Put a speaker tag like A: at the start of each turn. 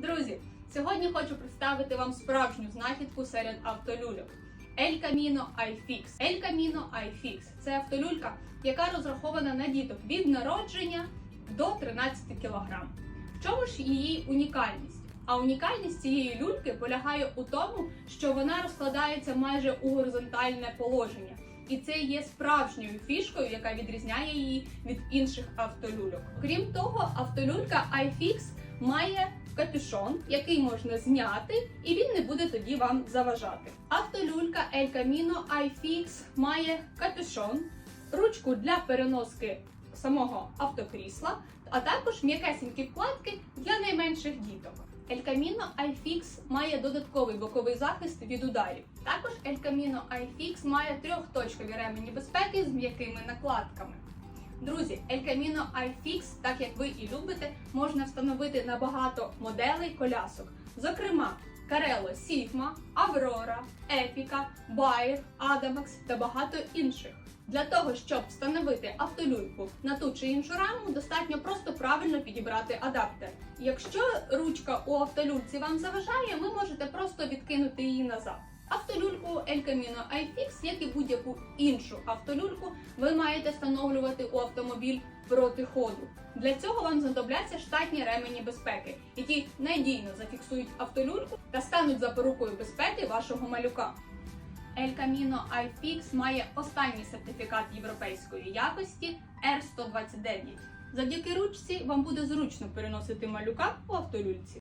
A: Друзі, сьогодні хочу представити вам справжню знахідку серед автолюльок. El Camino iFix. El Camino iFix – це автолюлька, яка розрахована на діток від народження до 13 кг. В чому ж її унікальність? А унікальність цієї люльки полягає у тому, що вона розкладається майже у горизонтальне положення. І це є справжньою фішкою, яка відрізняє її від інших автолюльок. Крім того, автолюлька iFix має капюшон, який можна зняти, і він не буде тоді вам заважати. Автолюлька El Camino iFix має капюшон, ручку для переноски самого автокрісла, а також м'якесенькі вкладки для найменших діток. El Camino iFix має додатковий боковий захист від ударів. Також El Camino iFix має трьохточкові ремені безпеки з м'якими накладками. Друзі, El Camino iFix, так як ви і любите, можна встановити на багато моделей колясок. Зокрема, Carello Sigma, Aurora, Epica, Bayer, Adamax та багато інших. Для того, щоб встановити автолюльку на ту чи іншу раму, достатньо просто правильно підібрати адаптер. Якщо ручка у автолюльці вам заважає, ви можете просто відкинути її назад. Автолюльку El Camino iFix, як і будь-яку іншу автолюльку, ви маєте встановлювати у автомобіль проти ходу. Для цього вам знадобляться штатні ремені безпеки, які надійно зафіксують автолюльку та стануть запорукою безпеки вашого малюка. El Camino iFix має останній сертифікат європейської якості R129. Завдяки ручці вам буде зручно переносити малюка у автолюльці.